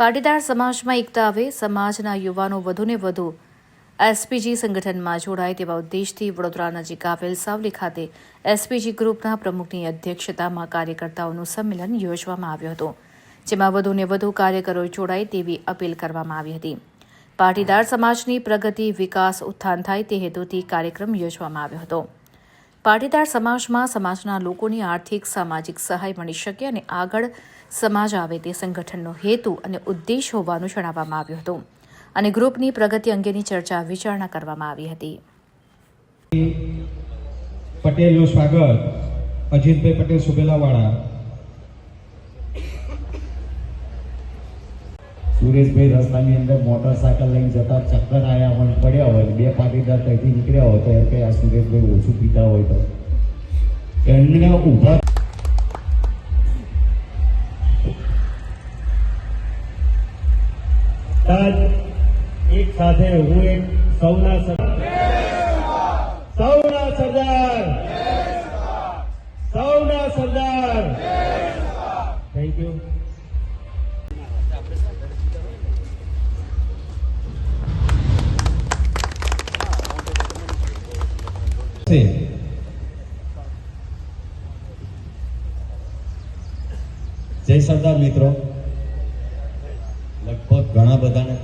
પાટીદાર સમાજમાં એકતા આવે, સમાજના યુવાનો વધુને વધુ એસપીજી સંગઠનમાં જોડાય તેવા ઉદ્દેશથી વડોદરા નજીક આવેલ સાવલી ખાતે એસપીજી ગ્રુપના પ્રમુખની અધ્યક્ષતામાં કાર્યકર્તાઓનું સંમેલન યોજવામાં આવ્યું હતું, જેમાં વધુને વધુ કાર્યકરો જોડાય તેવી અપીલ કરવામાં આવી હતી. પાટીદાર સમાજની પ્રગતિ વિકાસ ઉત્થાન થાય તે હેતુથી કાર્યક્રમ યોજવામાં આવ્યો હતો. પાટીદાર સમાજમાં સમાજના લોકોની આર્થિક, સામાજિક સહાય મળી શકે અને આગળ સમાજ આવે તે સંગઠનનો હેતુ અને ઉદ્દેશ હોવાનું જણાવવામાં આવ્યું હતું. અને ગ્રુપની પ્રગતિ અંગેની ચર્ચા વિચારણા કરવામાં આવી હતી. પટેલનું સ્વાગત. અજીતભાઈ પટેલ સુબેલાવાળા. સુરેશભાઈ રસ્તાની અંદર મોટરસાયકલ લઈને જતા ચક્કર આવ્યા હોય, પડ્યા હોય, બે પાટીદાર ત્યાંથી નીકળ્યા હોય, તો એમ કે આ સુરેશભાઈ ઓછું પીતા હોય તો. એમને ઊભા એક સાથે હું એક સૌના સૌના સરદાર. સૌના સરદાર. થેન્ક યુ છે જય સરદાર મિત્રો. લગભગ ઘણા બધાને